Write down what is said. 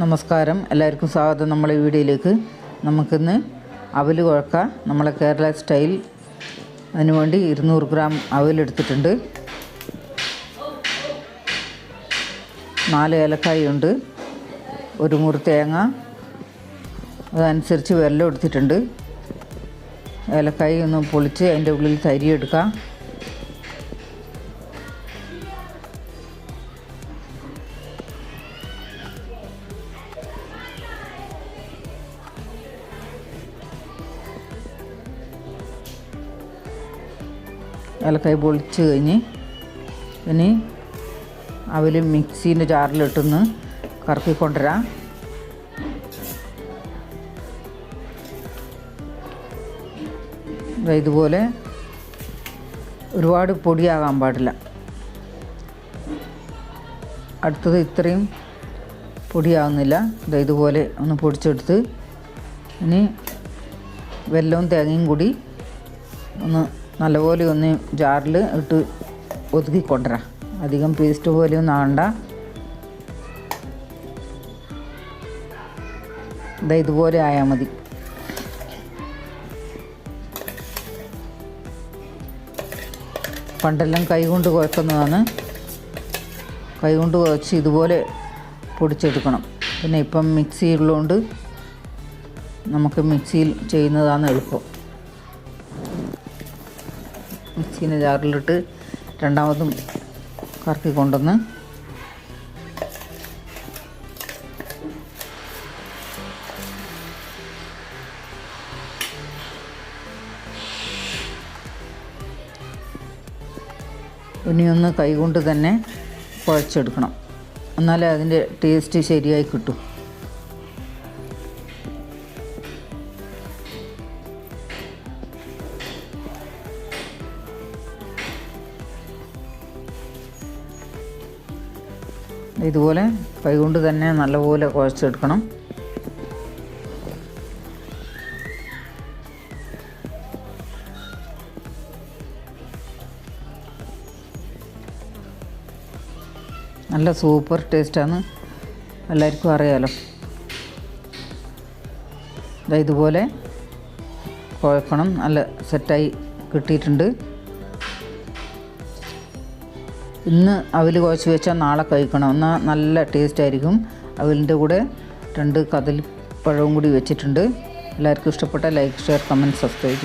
നമസ്കാരം. എല്ലാവർക്കും സ്വാഗതം നമ്മളെ വീഡിയോയിലേക്ക്. നമുക്കിന്ന് അവൽ കുഴക്ക നമ്മളെ കേരള സ്റ്റൈൽ അതിനുവേണ്ടി ഇരുന്നൂറ് ഗ്രാം അവലെടുത്തിട്ടുണ്ട് നാല് ഏലക്കായ ഉണ്ട്. ഒരു മുറി തേങ്ങ. അതനുസരിച്ച് വെല്ലം എടുത്തിട്ടുണ്ട്. ഏലക്കായ ഒന്ന് പൊളിച്ച് അതിന്റെ ഉള്ളിൽ തരി എടുക്കാം ഏലക്കായ പൊളിച്ച് കഴിഞ്ഞ് ഇനി അവൽ മിക്സീന്റെ ജാറിലിട്ടൊന്ന് കറക്കി കൊണ്ടുവരാം ഇതുപോലെ ഒരുപാട് പൊടിയാകാൻ പാടില്ല. അടുത്തത് ഇത്രയും പൊടിയാവുന്നില്ല. ഇതുപോലെ ഒന്ന് പൊടിച്ചെടുത്ത് ഇനി വെല്ലവും തേങ്ങയും കൂടി ഒന്ന് നല്ലപോലെ ഒന്ന് ജാറിൽ ഇട്ട് ഒതുക്കി കൊണ്ടുവരാം അധികം പേസ്റ്റ് പോലെയൊന്നും ആവണ്ട ഇതാ ഇതുപോലെ ആയാൽ മതി. പണ്ടെല്ലാം കൈകൊണ്ട് കുഴക്കുന്നതാണ്. കൈകൊണ്ട് കുഴച്ച് ഇതുപോലെ പൊടിച്ചെടുക്കണം. പിന്നെ ഇപ്പം മിക്സി ഉള്ളതുകൊണ്ട് നമുക്ക് മിക്സിയിൽ ചെയ്യുന്നതാണ് എളുപ്പം. മിക്സീന്റെ ജാറിലിട്ട് രണ്ടാമതും കറക്കി കൊണ്ടുവന്ന് ഒന്ന് കൈകൊണ്ട് തന്നെ കുഴച്ചെടുക്കണം. എന്നാലേ അതിന്റെ ടേസ്റ്റ് ശരിയായി കിട്ടും. ഇതുപോലെ കൈകൊണ്ട് തന്നെ നല്ലപോലെ കുഴച്ചെടുക്കണം. നല്ല സൂപ്പർ ടേസ്റ്റാണ്. എല്ലാവർക്കും അറിയാലോ. ഇതുപോലെ കുഴക്കണം. നല്ല സെറ്റായി കിട്ടിയിട്ടുണ്ട്. ഇന്ന് അവൽ കുഴച്ച് വെച്ചാൽ നാളെ കഴിക്കണം. എന്നാൽ നല്ല ടേസ്റ്റ് ആയിരിക്കും. അവലിന്റെ കൂടെ രണ്ട് കദളിപ്പഴവും കൂടി വെച്ചിട്ടുണ്ട്. എല്ലാവർക്കും ഇഷ്ടപ്പെട്ട ലൈക്ക് ഷെയർ കമന്റ് സബ്സ്ക്രൈബ് ചെയ്യും.